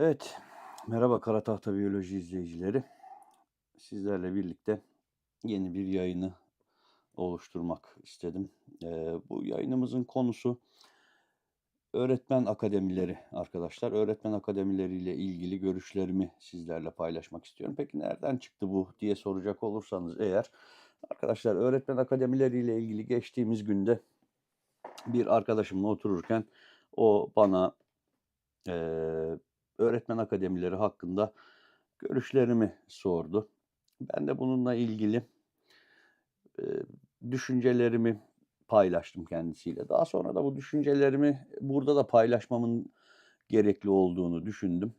Evet, merhaba Kara Tahta Biyoloji izleyicileri. Sizlerle birlikte yeni bir yayını oluşturmak istedim. Eee, bu yayınımızın konusu öğretmen akademileri arkadaşlar. Öğretmen akademileriyle ilgili görüşlerimi sizlerle paylaşmak istiyorum. Peki nereden çıktı bu diye soracak olursanız eğer arkadaşlar öğretmen akademileriyle ilgili geçtiğimiz günde bir arkadaşımla otururken o bana eee, öğretmen akademileri hakkında görüşlerimi sordu. Ben de bununla ilgili düşüncelerimi paylaştım kendisiyle. Daha sonra da bu düşüncelerimi burada da paylaşmamın gerekli olduğunu düşündüm.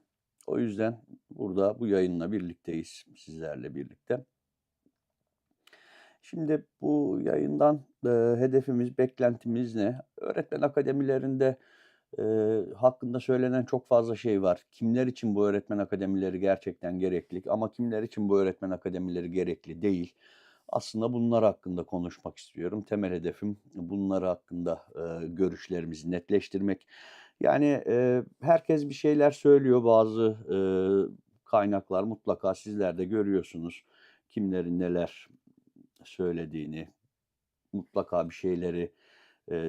O yüzden burada bu yayınla birlikteyiz sizlerle birlikte. Şimdi bu yayından eee, hedefimiz, beklentimiz ne? Öğretmen akademilerinde eee, hakkında söylenen çok fazla şey var. Kimler için bu öğretmen akademileri gerçekten gerekli ama kimler için bu öğretmen akademileri gerekli değil. Aslında bunlar hakkında konuşmak istiyorum. Temel hedefim bunlar hakkında eee, görüşlerimizi netleştirmek. Yani eee, herkes bir şeyler söylüyor. Bazı eee, kaynaklar mutlaka sizler de görüyorsunuz. Kimlerin neler söylediğini, mutlaka bir şeyleri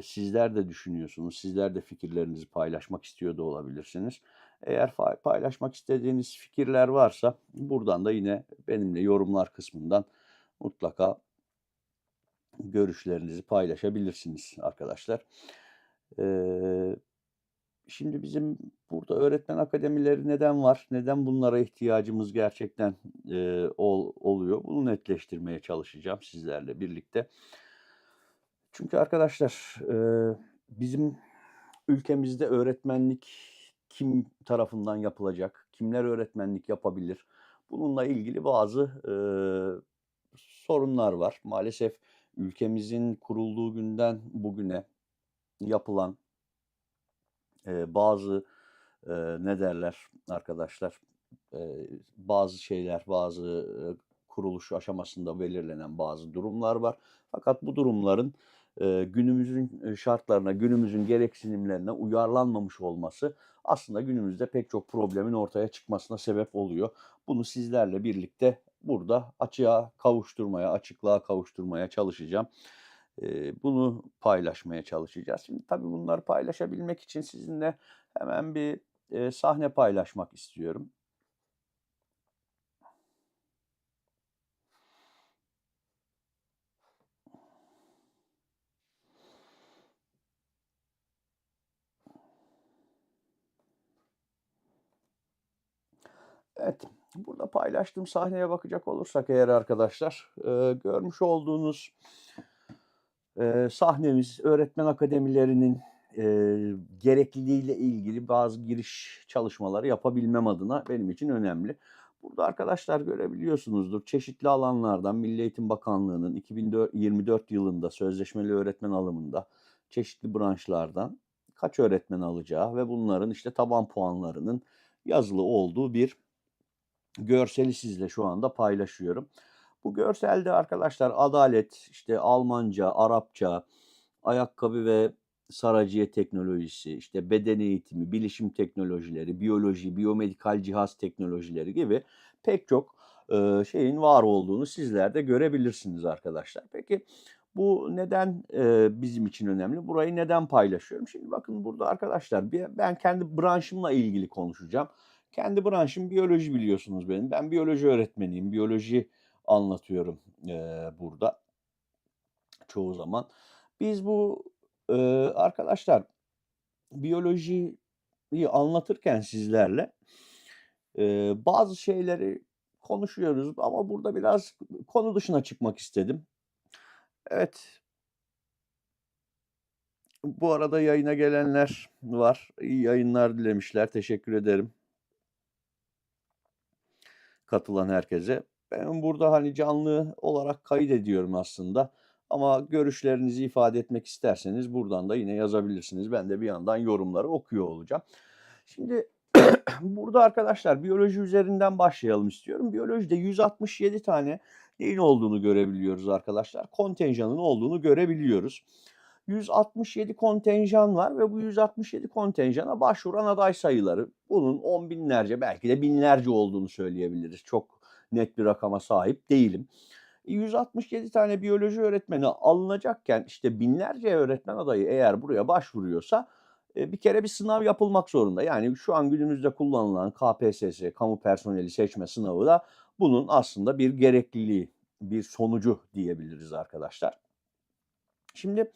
sizler de düşünüyorsunuz. Sizler de fikirlerinizi paylaşmak istiyor da olabilirsiniz. Eğer paylaşmak istediğiniz fikirler varsa buradan da yine benimle yorumlar kısmından mutlaka görüşlerinizi paylaşabilirsiniz arkadaşlar. Eee, şimdi bizim burada öğretmen akademileri neden var? Neden bunlara ihtiyacımız gerçekten eee, ol- oluyor? Bunu netleştirmeye çalışacağım sizlerle birlikte. Çünkü arkadaşlar eee, bizim ülkemizde öğretmenlik kim tarafından yapılacak? Kimler öğretmenlik yapabilir? Bununla ilgili bazı eee, sorunlar var. Maalesef ülkemizin kurulduğu günden bugüne yapılan eee, bazı eee, ne derler arkadaşlar eee, bazı şeyler, bazı eee, kuruluş aşamasında belirlenen bazı durumlar var. Fakat bu durumların günümüzün şartlarına, günümüzün gereksinimlerine uyarlanmamış olması aslında günümüzde pek çok problemin ortaya çıkmasına sebep oluyor. Bunu sizlerle birlikte burada açığa kavuşturmaya, açıklığa kavuşturmaya çalışacağım. Bunu paylaşmaya çalışacağız. Şimdi tabii bunları paylaşabilmek için sizinle hemen bir sahne paylaşmak istiyorum. Evet, burada paylaştığım sahneye bakacak olursak eğer arkadaşlar, eee, görmüş olduğunuz eee, sahnemiz öğretmen akademilerinin eee, gerekliliğiyle ilgili bazı giriş çalışmaları yapabilmem adına benim için önemli. Burada arkadaşlar görebiliyorsunuzdur çeşitli alanlardan Milli Eğitim Bakanlığı'nın 2024 yılında sözleşmeli öğretmen alımında çeşitli branşlardan kaç öğretmen alacağı ve bunların işte taban puanlarının yazılı olduğu bir görseli sizle şu anda paylaşıyorum. Bu görselde arkadaşlar adalet, işte Almanca, Arapça, ayakkabı ve saraciye teknolojisi, işte beden eğitimi, bilişim teknolojileri, biyoloji, biyomedikal cihaz teknolojileri gibi pek çok e, şeyin var olduğunu sizler de görebilirsiniz arkadaşlar. Peki bu neden e, bizim için önemli? Burayı neden paylaşıyorum? Şimdi bakın burada arkadaşlar ben kendi branşımla ilgili konuşacağım. Kendi branşım biyoloji biliyorsunuz benim. Ben biyoloji öğretmeniyim. Biyoloji anlatıyorum eee, burada çoğu zaman. Biz bu eee, arkadaşlar biyolojiyi anlatırken sizlerle eee, bazı şeyleri konuşuyoruz ama burada biraz konu dışına çıkmak istedim. Evet, bu arada yayına gelenler var. İyi yayınlar dilemişler. Teşekkür ederim katılan herkese. Ben burada hani canlı olarak kaydediyorum aslında. Ama görüşlerinizi ifade etmek isterseniz buradan da yine yazabilirsiniz. Ben de bir yandan yorumları okuyor olacağım. Şimdi burada arkadaşlar biyoloji üzerinden başlayalım istiyorum. Biyolojide 167 tane neyin olduğunu görebiliyoruz arkadaşlar. Kontenjanın olduğunu görebiliyoruz. 167 kontenjan var ve bu 167 kontenjana başvuran aday sayıları bunun on binlerce belki de binlerce olduğunu söyleyebiliriz. Çok net bir rakama sahip değilim. 167 tane biyoloji öğretmeni alınacakken işte binlerce öğretmen adayı eğer buraya başvuruyorsa e, bir kere bir sınav yapılmak zorunda. Yani şu an günümüzde kullanılan KPSS, kamu personeli seçme sınavı da bunun aslında bir gerekliliği, bir sonucu diyebiliriz arkadaşlar. Şimdi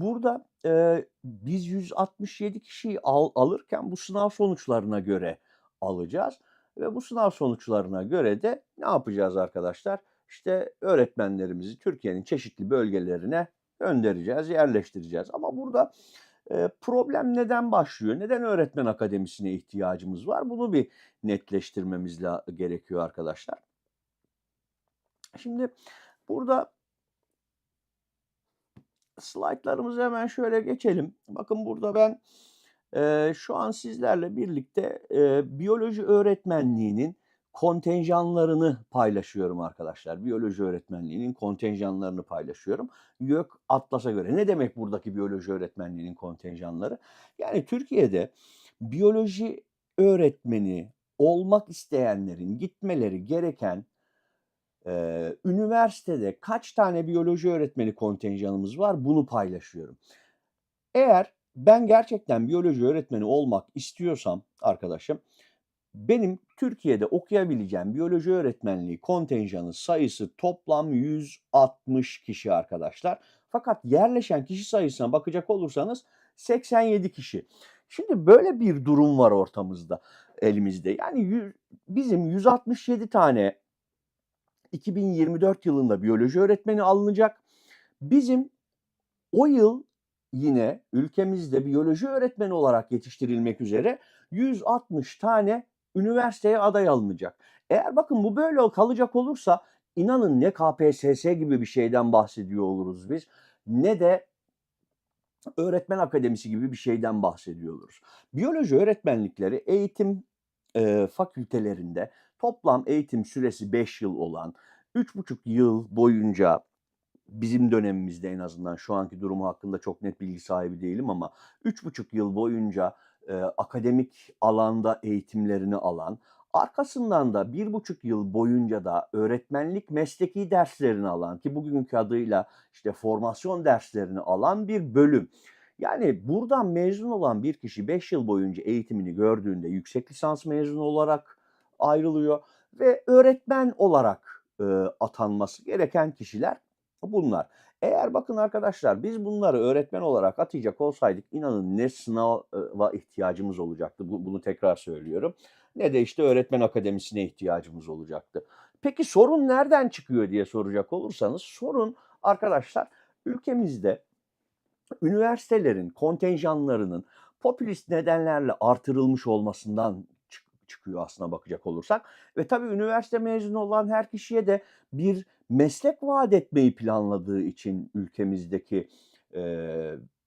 burada e, biz 167 kişiyi al, alırken bu sınav sonuçlarına göre alacağız. Ve bu sınav sonuçlarına göre de ne yapacağız arkadaşlar? İşte öğretmenlerimizi Türkiye'nin çeşitli bölgelerine göndereceğiz, yerleştireceğiz. Ama burada e, problem neden başlıyor? Neden öğretmen akademisine ihtiyacımız var? Bunu bir netleştirmemiz gerekiyor arkadaşlar. Şimdi burada slaytlarımızı hemen şöyle geçelim. Bakın burada ben e, şu an sizlerle birlikte e, biyoloji öğretmenliğinin kontenjanlarını paylaşıyorum arkadaşlar. Biyoloji öğretmenliğinin kontenjanlarını paylaşıyorum. YÖK Atlas'a göre. Ne demek buradaki biyoloji öğretmenliğinin kontenjanları? Yani Türkiye'de biyoloji öğretmeni olmak isteyenlerin gitmeleri gereken e, üniversitede kaç tane biyoloji öğretmeni kontenjanımız var bunu paylaşıyorum. Eğer ben gerçekten biyoloji öğretmeni olmak istiyorsam arkadaşım benim Türkiye'de okuyabileceğim biyoloji öğretmenliği kontenjanı sayısı toplam 160 kişi arkadaşlar. Fakat yerleşen kişi sayısına bakacak olursanız 87 kişi. Şimdi böyle bir durum var ortamızda elimizde. Yani 100, bizim 167 tane 2024 yılında biyoloji öğretmeni alınacak. Bizim o yıl yine ülkemizde biyoloji öğretmeni olarak yetiştirilmek üzere 160 tane üniversiteye aday alınacak. Eğer bakın bu böyle kalacak olursa inanın ne KPSS gibi bir şeyden bahsediyor oluruz biz ne de öğretmen akademisi gibi bir şeyden bahsediyor oluruz. Biyoloji öğretmenlikleri eğitim e, fakültelerinde toplam eğitim süresi 5 yıl olan 3,5 yıl boyunca bizim dönemimizde en azından şu anki durumu hakkında çok net bilgi sahibi değilim ama 3,5 yıl boyunca e, akademik alanda eğitimlerini alan, arkasından da bir buçuk yıl boyunca da öğretmenlik mesleki derslerini alan ki bugünkü adıyla işte formasyon derslerini alan bir bölüm. Yani buradan mezun olan bir kişi 5 yıl boyunca eğitimini gördüğünde yüksek lisans mezunu olarak ayrılıyor ve öğretmen olarak e, atanması gereken kişiler bunlar. Eğer bakın arkadaşlar biz bunları öğretmen olarak atayacak olsaydık inanın ne sınava ihtiyacımız olacaktı. Bunu tekrar söylüyorum. Ne de işte öğretmen akademisine ihtiyacımız olacaktı. Peki sorun nereden çıkıyor diye soracak olursanız sorun arkadaşlar ülkemizde üniversitelerin kontenjanlarının popülist nedenlerle artırılmış olmasından çıkıyor aslına bakacak olursak. Ve tabii üniversite mezunu olan her kişiye de bir meslek vaat etmeyi planladığı için ülkemizdeki e,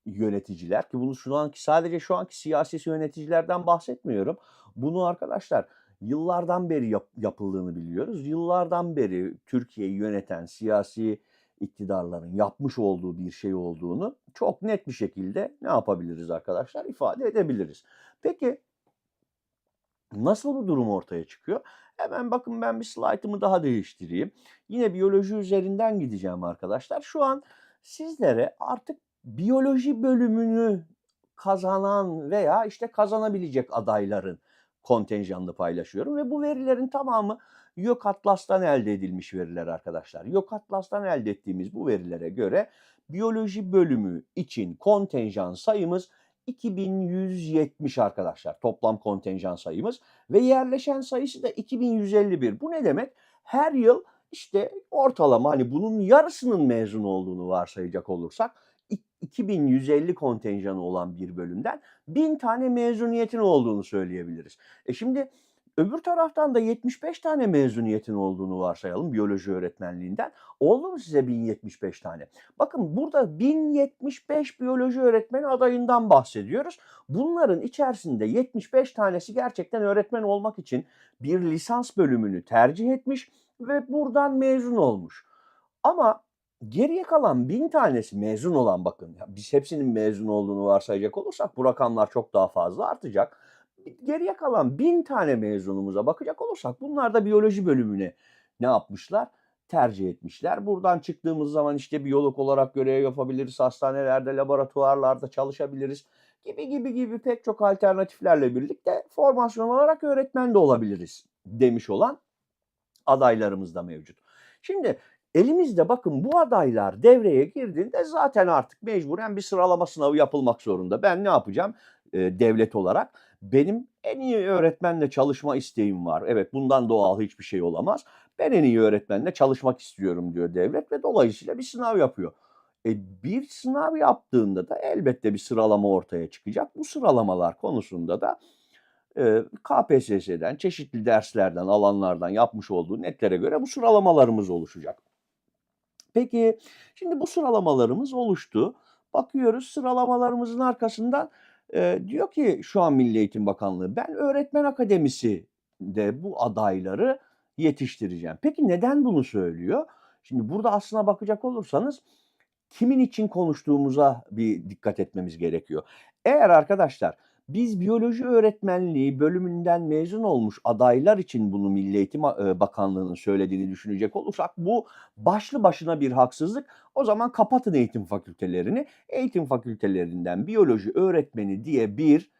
yöneticiler ki bunu şu anki sadece şu anki siyasi yöneticilerden bahsetmiyorum. Bunu arkadaşlar yıllardan beri yap, yapıldığını biliyoruz. Yıllardan beri Türkiye'yi yöneten siyasi iktidarların yapmış olduğu bir şey olduğunu çok net bir şekilde ne yapabiliriz arkadaşlar ifade edebiliriz. Peki Nasıl bu durum ortaya çıkıyor? Hemen bakın ben bir slaytımı daha değiştireyim. Yine biyoloji üzerinden gideceğim arkadaşlar. Şu an sizlere artık biyoloji bölümünü kazanan veya işte kazanabilecek adayların kontenjanını paylaşıyorum ve bu verilerin tamamı Yok Atlas'tan elde edilmiş veriler arkadaşlar. Yok Atlas'tan elde ettiğimiz bu verilere göre biyoloji bölümü için kontenjan sayımız 2170 arkadaşlar toplam kontenjan sayımız ve yerleşen sayısı da 2151. Bu ne demek? Her yıl işte ortalama hani bunun yarısının mezun olduğunu varsayacak olursak 2150 kontenjanı olan bir bölümden 1000 tane mezuniyetin olduğunu söyleyebiliriz. E şimdi Öbür taraftan da 75 tane mezuniyetin olduğunu varsayalım biyoloji öğretmenliğinden. Oldu mu size 1075 tane? Bakın burada 1075 biyoloji öğretmeni adayından bahsediyoruz. Bunların içerisinde 75 tanesi gerçekten öğretmen olmak için bir lisans bölümünü tercih etmiş ve buradan mezun olmuş. Ama geriye kalan 1000 tanesi mezun olan bakın biz hepsinin mezun olduğunu varsayacak olursak bu rakamlar çok daha fazla artacak. Geriye kalan 1000 tane mezunumuza bakacak olursak bunlar da biyoloji bölümüne ne yapmışlar? Tercih etmişler. Buradan çıktığımız zaman işte biyolog olarak görev yapabiliriz, hastanelerde, laboratuvarlarda çalışabiliriz gibi gibi gibi pek çok alternatiflerle birlikte formasyon olarak öğretmen de olabiliriz demiş olan adaylarımız da mevcut. Şimdi elimizde bakın bu adaylar devreye girdiğinde zaten artık mecburen bir sıralama sınavı yapılmak zorunda. Ben ne yapacağım e, devlet olarak? Benim en iyi öğretmenle çalışma isteğim var. Evet bundan doğal hiçbir şey olamaz. Ben en iyi öğretmenle çalışmak istiyorum diyor devlet ve dolayısıyla bir sınav yapıyor. E, bir sınav yaptığında da elbette bir sıralama ortaya çıkacak. Bu sıralamalar konusunda da e, KPSS'den, çeşitli derslerden, alanlardan yapmış olduğu netlere göre bu sıralamalarımız oluşacak. Peki şimdi bu sıralamalarımız oluştu. Bakıyoruz sıralamalarımızın arkasından e, diyor ki şu an Milli Eğitim Bakanlığı ben öğretmen akademisi de bu adayları yetiştireceğim. Peki neden bunu söylüyor? Şimdi burada aslına bakacak olursanız kimin için konuştuğumuza bir dikkat etmemiz gerekiyor. Eğer arkadaşlar biz biyoloji öğretmenliği bölümünden mezun olmuş adaylar için bunu Milli Eğitim Bakanlığı'nın söylediğini düşünecek olursak bu başlı başına bir haksızlık. O zaman kapatın eğitim fakültelerini. Eğitim fakültelerinden biyoloji öğretmeni diye bir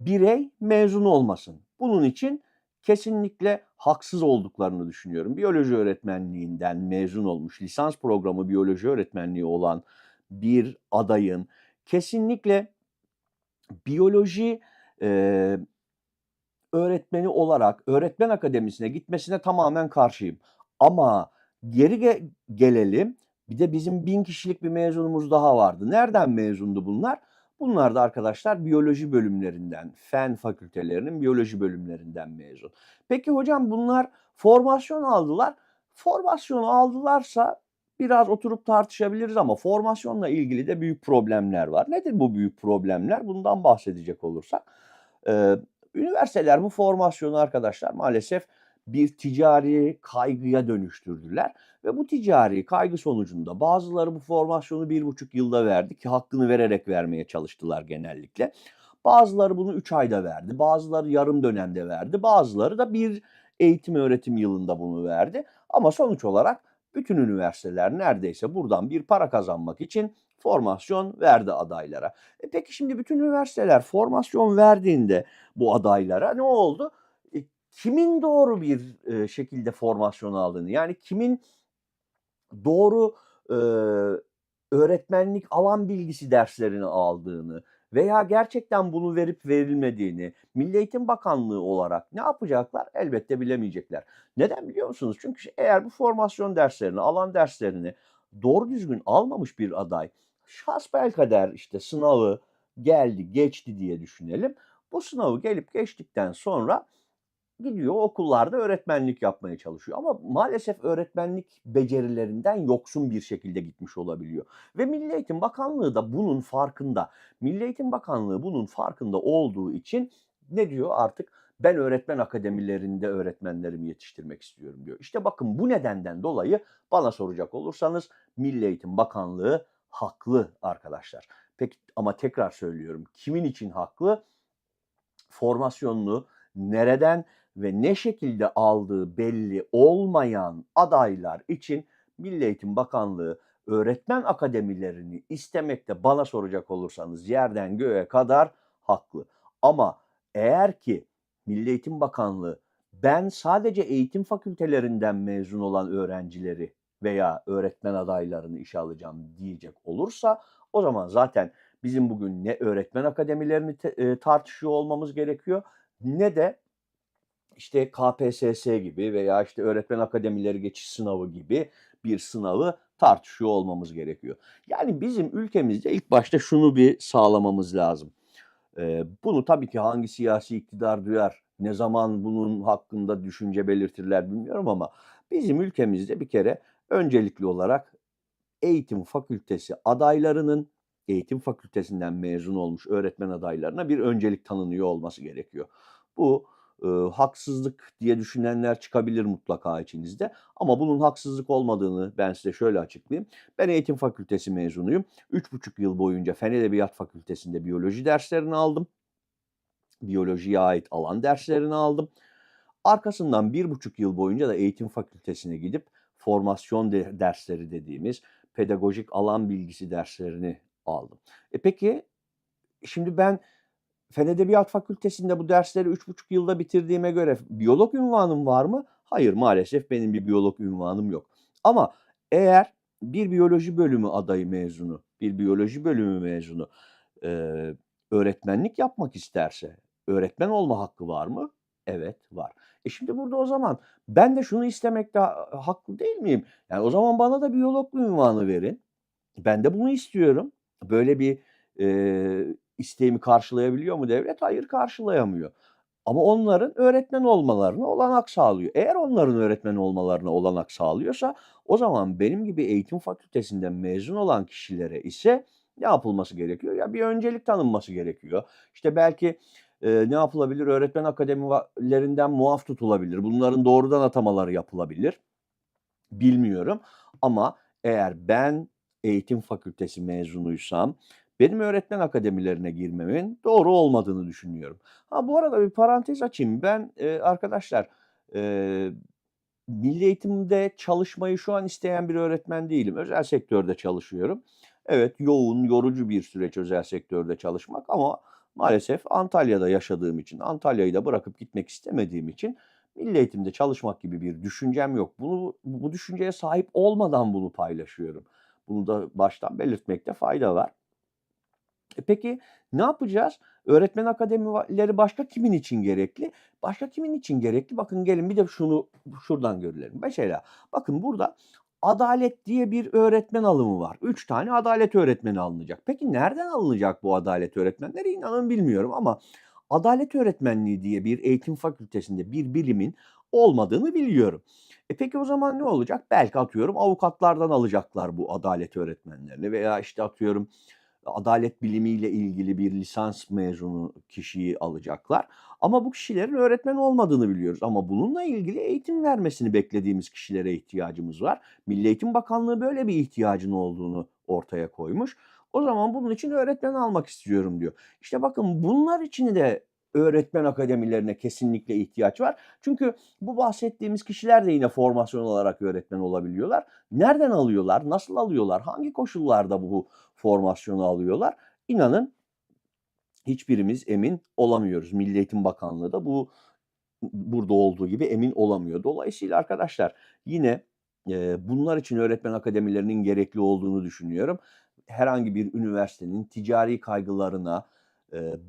birey mezun olmasın. Bunun için kesinlikle haksız olduklarını düşünüyorum. Biyoloji öğretmenliğinden mezun olmuş, lisans programı biyoloji öğretmenliği olan bir adayın kesinlikle biyoloji e, öğretmeni olarak öğretmen akademisine gitmesine tamamen karşıyım. Ama geri ge- gelelim. Bir de bizim bin kişilik bir mezunumuz daha vardı. Nereden mezundu bunlar? Bunlar da arkadaşlar biyoloji bölümlerinden, fen fakültelerinin biyoloji bölümlerinden mezun. Peki hocam bunlar formasyon aldılar. Formasyon aldılarsa biraz oturup tartışabiliriz ama formasyonla ilgili de büyük problemler var. Nedir bu büyük problemler? Bundan bahsedecek olursak. Ee, üniversiteler bu formasyonu arkadaşlar maalesef bir ticari kaygıya dönüştürdüler. Ve bu ticari kaygı sonucunda bazıları bu formasyonu bir buçuk yılda verdi ki hakkını vererek vermeye çalıştılar genellikle. Bazıları bunu üç ayda verdi, bazıları yarım dönemde verdi, bazıları da bir eğitim öğretim yılında bunu verdi. Ama sonuç olarak bütün üniversiteler neredeyse buradan bir para kazanmak için formasyon verdi adaylara. E peki şimdi bütün üniversiteler formasyon verdiğinde bu adaylara ne oldu? E, kimin doğru bir e, şekilde formasyon aldığını yani kimin doğru e, öğretmenlik alan bilgisi derslerini aldığını veya gerçekten bunu verip verilmediğini Milli Eğitim Bakanlığı olarak ne yapacaklar? Elbette bilemeyecekler. Neden biliyor musunuz? Çünkü eğer bu formasyon derslerini, alan derslerini doğru düzgün almamış bir aday şahsbelkader işte sınavı geldi, geçti diye düşünelim. Bu sınavı gelip geçtikten sonra gidiyor okullarda öğretmenlik yapmaya çalışıyor. Ama maalesef öğretmenlik becerilerinden yoksun bir şekilde gitmiş olabiliyor. Ve Milli Eğitim Bakanlığı da bunun farkında. Milli Eğitim Bakanlığı bunun farkında olduğu için ne diyor artık? Ben öğretmen akademilerinde öğretmenlerimi yetiştirmek istiyorum diyor. İşte bakın bu nedenden dolayı bana soracak olursanız Milli Eğitim Bakanlığı haklı arkadaşlar. Peki ama tekrar söylüyorum. Kimin için haklı? Formasyonunu nereden ve ne şekilde aldığı belli olmayan adaylar için Milli Eğitim Bakanlığı öğretmen akademilerini istemekte bana soracak olursanız yerden göğe kadar haklı. Ama eğer ki Milli Eğitim Bakanlığı ben sadece eğitim fakültelerinden mezun olan öğrencileri veya öğretmen adaylarını işe alacağım diyecek olursa o zaman zaten bizim bugün ne öğretmen akademilerini te, e, tartışıyor olmamız gerekiyor ne de işte KPSS gibi veya işte öğretmen akademileri geçiş sınavı gibi bir sınavı tartışıyor olmamız gerekiyor. Yani bizim ülkemizde ilk başta şunu bir sağlamamız lazım. Ee, bunu tabii ki hangi siyasi iktidar duyar, ne zaman bunun hakkında düşünce belirtirler bilmiyorum ama bizim ülkemizde bir kere öncelikli olarak eğitim fakültesi adaylarının eğitim fakültesinden mezun olmuş öğretmen adaylarına bir öncelik tanınıyor olması gerekiyor. Bu Eee, haksızlık diye düşünenler çıkabilir mutlaka içinizde ama bunun haksızlık olmadığını ben size şöyle açıklayayım. Ben eğitim fakültesi mezunuyum. 3,5 yıl boyunca Fen Edebiyat Fakültesi'nde biyoloji derslerini aldım. Biyolojiye ait alan derslerini aldım. Arkasından 1,5 yıl boyunca da eğitim fakültesine gidip formasyon de dersleri dediğimiz pedagojik alan bilgisi derslerini aldım. E, peki, şimdi ben Fen Edebiyat Fakültesi'nde bu dersleri 3,5 yılda bitirdiğime göre biyolog ünvanım var mı? Hayır, maalesef benim bir biyolog ünvanım yok. Ama eğer bir biyoloji bölümü adayı mezunu, bir biyoloji bölümü mezunu, eee, öğretmenlik yapmak isterse öğretmen olma hakkı var mı? Evet, var. E, şimdi burada o zaman ben de şunu istemekte ha haklı değil miyim? Yani o zaman bana da biyolog ünvanı verin. Ben de bunu istiyorum. Böyle bir, eee, isteğimi karşılayabiliyor mu devlet? Hayır, karşılayamıyor. Ama onların öğretmen olmalarına olanak sağlıyor. Eğer onların öğretmen olmalarına olanak sağlıyorsa o zaman benim gibi eğitim fakültesinden mezun olan kişilere ise ne yapılması gerekiyor? Ya bir öncelik tanınması gerekiyor. İşte belki, eee, ne yapılabilir? Öğretmen akademilerinden muaf tutulabilir. Bunların doğrudan atamaları yapılabilir. Bilmiyorum ama eğer ben eğitim fakültesi mezunuysam benim öğretmen akademilerine girmemin doğru olmadığını düşünüyorum. Ha, bu arada bir parantez açayım. Ben, eee, arkadaşlar, eee, milli eğitimde çalışmayı şu an isteyen bir öğretmen değilim. Özel sektörde çalışıyorum. Evet, yoğun, yorucu bir süreç özel sektörde çalışmak ama maalesef Antalya'da yaşadığım için, Antalya'yı da bırakıp gitmek istemediğim için milli eğitimde çalışmak gibi bir düşüncem yok. Bunu bu düşünceye sahip olmadan bunu paylaşıyorum. Bunu da baştan belirtmekte fayda var. E, peki ne yapacağız? Öğretmen akademileri başka kimin için gerekli? Başka kimin için gerekli? Bakın gelin bir de şunu şuradan görelim. Mesela bakın burada adalet diye bir öğretmen alımı var. 3 tane adalet öğretmeni alınacak. Peki nereden alınacak bu adalet öğretmenleri? İnanın bilmiyorum ama adalet öğretmenliği diye bir eğitim fakültesinde bir bilimin olmadığını biliyorum. E, peki o zaman ne olacak? Belki atıyorum avukatlardan alacaklar bu adalet öğretmenlerini veya işte atıyorum adalet bilimiyle ilgili bir lisans mezunu kişiyi alacaklar. Ama bu kişilerin öğretmen olmadığını biliyoruz. Ama bununla ilgili eğitim vermesini beklediğimiz kişilere ihtiyacımız var. Milli Eğitim Bakanlığı böyle bir ihtiyacın olduğunu ortaya koymuş. O zaman bunun için öğretmen almak istiyorum diyor. İşte bakın bunlar için de öğretmen akademilerine kesinlikle ihtiyaç var. Çünkü bu bahsettiğimiz kişiler de yine formasyon olarak öğretmen olabiliyorlar. Nereden alıyorlar? Nasıl alıyorlar? Hangi koşullarda bu formasyonu alıyorlar? İnanın hiçbirimiz emin olamıyoruz. Milli Eğitim Bakanlığı da bu burada olduğu gibi emin olamıyor. Dolayısıyla arkadaşlar yine, eee, bunlar için öğretmen akademilerinin gerekli olduğunu düşünüyorum. Herhangi bir üniversitenin ticari kaygılarına,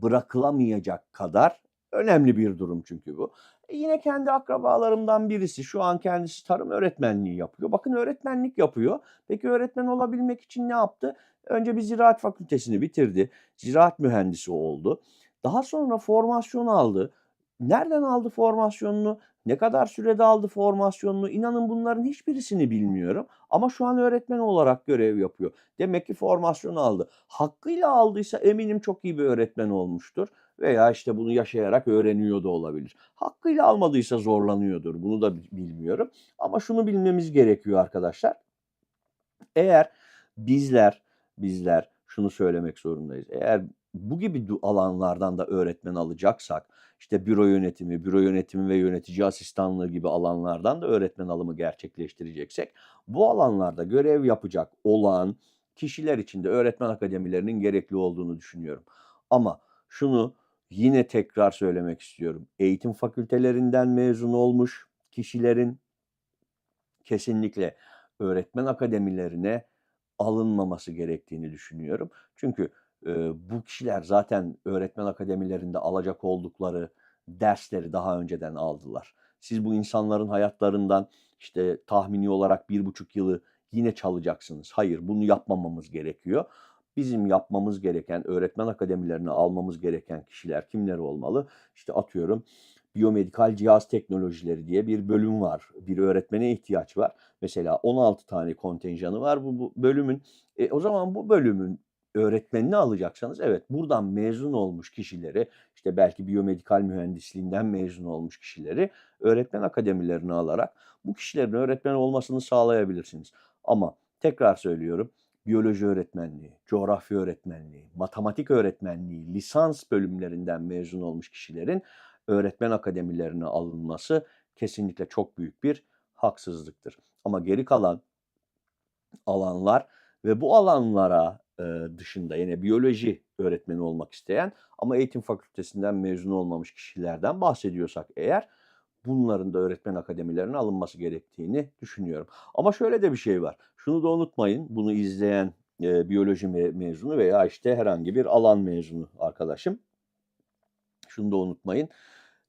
bırakılamayacak kadar önemli bir durum çünkü bu. E, yine kendi akrabalarımdan birisi şu an kendisi tarım öğretmenliği yapıyor. Bakın öğretmenlik yapıyor. Peki öğretmen olabilmek için ne yaptı? Önce bir ziraat fakültesini bitirdi. Ziraat mühendisi oldu. Daha sonra formasyon aldı. Nereden aldı formasyonunu? Ne kadar sürede aldı formasyonunu? İnanın bunların hiçbirisini bilmiyorum ama şu an öğretmen olarak görev yapıyor. Demek ki formasyon aldı. Hakkıyla aldıysa eminim çok iyi bir öğretmen olmuştur veya işte bunu yaşayarak öğreniyor da olabilir. Hakkıyla almadıysa zorlanıyordur. Bunu da bilmiyorum ama şunu bilmemiz gerekiyor arkadaşlar. Eğer bizler bizler şunu söylemek zorundayız. Eğer bu gibi alanlardan da öğretmen alacaksak, işte büro yönetimi, büro yönetimi ve yönetici asistanlığı gibi alanlardan da öğretmen alımı gerçekleştireceksek, bu alanlarda görev yapacak olan kişiler için de öğretmen akademilerinin gerekli olduğunu düşünüyorum. Ama şunu yine tekrar söylemek istiyorum. Eğitim fakültelerinden mezun olmuş kişilerin kesinlikle öğretmen akademilerine alınmaması gerektiğini düşünüyorum. Çünkü, bu kişiler zaten öğretmen akademilerinde alacak oldukları dersleri daha önceden aldılar. Siz bu insanların hayatlarından, işte, tahmini olarak 1,5 yılı yine çalacaksınız. Hayır, bunu yapmamamız gerekiyor. Bizim yapmamız gereken, öğretmen akademilerine almamız gereken kişiler kimler olmalı? İşte, atıyorum, biyomedikal cihaz teknolojileri diye bir bölüm var. Bir öğretmene ihtiyaç var. Mesela 16 tane kontenjanı var bu bu bölümün. E, o zaman bu bölümün öğretmenini alacaksanız evet buradan mezun olmuş kişileri işte belki biyomedikal mühendisliğinden mezun olmuş kişileri öğretmen akademilerine alarak bu kişilerin öğretmen olmasını sağlayabilirsiniz. Ama tekrar söylüyorum biyoloji öğretmenliği, coğrafya öğretmenliği, matematik öğretmenliği, lisans bölümlerinden mezun olmuş kişilerin öğretmen akademilerine alınması kesinlikle çok büyük bir haksızlıktır. Ama geri kalan alanlar ve bu alanlara dışında yine biyoloji öğretmeni olmak isteyen ama eğitim fakültesinden mezun olmamış kişilerden bahsediyorsak eğer bunların da öğretmen akademilerine alınması gerektiğini düşünüyorum. Ama şöyle de bir şey var. Şunu da unutmayın. Bunu izleyen e, biyoloji me- mezunu veya işte herhangi bir alan mezunu arkadaşım. Şunu da unutmayın.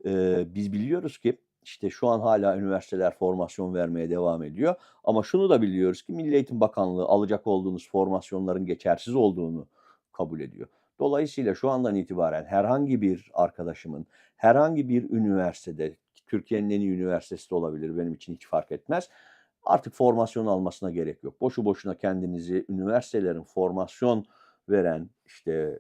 E, biz biliyoruz ki işte şu an hala üniversiteler formasyon vermeye devam ediyor. Ama şunu da biliyoruz ki Milli Eğitim Bakanlığı alacak olduğunuz formasyonların geçersiz olduğunu kabul ediyor. Dolayısıyla şu andan itibaren herhangi bir arkadaşımın herhangi bir üniversitede, Türkiye'nin en iyi üniversitesi de olabilir benim için hiç fark etmez. Artık formasyon almasına gerek yok. Boşu boşuna kendinizi üniversitelerin formasyon veren işte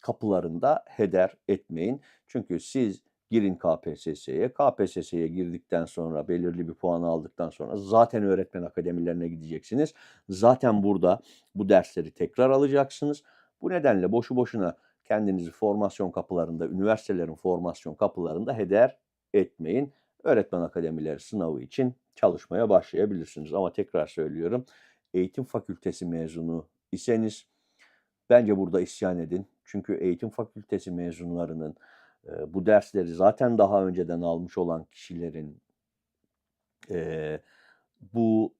kapılarında heder etmeyin. Çünkü siz girin KPSS'ye. KPSS'ye girdikten sonra belirli bir puan aldıktan sonra zaten öğretmen akademilerine gideceksiniz. Zaten burada bu dersleri tekrar alacaksınız. Bu nedenle boşu boşuna kendinizi formasyon kapılarında, üniversitelerin formasyon kapılarında heder etmeyin. Öğretmen akademileri sınavı için çalışmaya başlayabilirsiniz. Ama tekrar söylüyorum, eğitim fakültesi mezunu iseniz bence burada isyan edin. Çünkü eğitim fakültesi mezunlarının e, bu dersleri zaten daha önceden almış olan kişilerin e, bu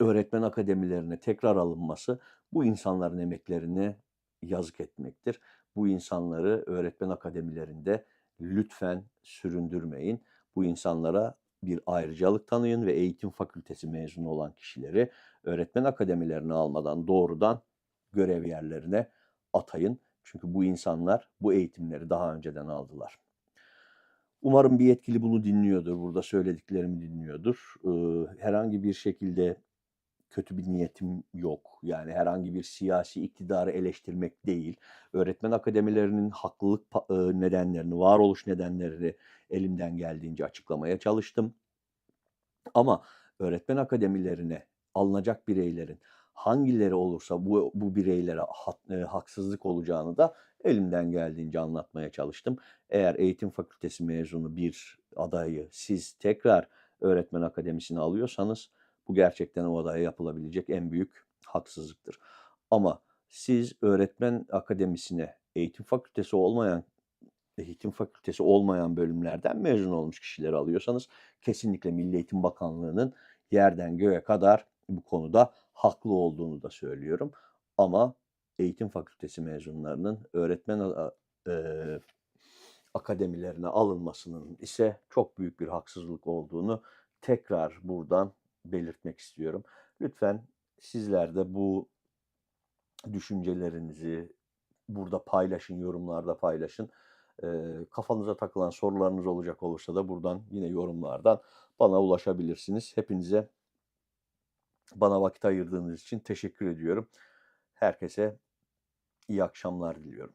öğretmen akademilerine tekrar alınması bu insanların emeklerini yazık etmektir. Bu insanları öğretmen akademilerinde lütfen süründürmeyin. Bu insanlara bir ayrıcalık tanıyın ve eğitim fakültesi mezunu olan kişileri öğretmen akademilerine almadan doğrudan görev yerlerine atayın. Çünkü bu insanlar bu eğitimleri daha önceden aldılar. Umarım bir yetkili bunu dinliyordur, burada söylediklerimi dinliyordur. Ee, herhangi bir şekilde kötü bir niyetim yok. Yani herhangi bir siyasi iktidarı eleştirmek değil. Öğretmen akademilerinin haklılık e, nedenlerini, varoluş nedenlerini elimden geldiğince açıklamaya çalıştım. Ama öğretmen akademilerine alınacak bireylerin hangileri olursa bu, bu bireylere ha- e, haksızlık olacağını da elimden geldiğince anlatmaya çalıştım. Eğer eğitim fakültesi mezunu bir adayı siz tekrar öğretmen akademisine alıyorsanız bu gerçekten o adaya yapılabilecek en büyük haksızlıktır. Ama siz öğretmen akademisine eğitim fakültesi olmayan eğitim fakültesi olmayan bölümlerden mezun olmuş kişileri alıyorsanız kesinlikle Milli Eğitim Bakanlığı'nın yerden göğe kadar bu konuda haklı olduğunu da söylüyorum. Ama eğitim fakültesi mezunlarının öğretmen e, akademilerine alınmasının ise çok büyük bir haksızlık olduğunu tekrar buradan belirtmek istiyorum. Lütfen sizler de bu düşüncelerinizi burada paylaşın, yorumlarda paylaşın. E, kafanıza takılan sorularınız olacak olursa da buradan yine yorumlardan bana ulaşabilirsiniz. Hepinize bana vakit ayırdığınız için teşekkür ediyorum. Herkese iyi akşamlar diliyorum.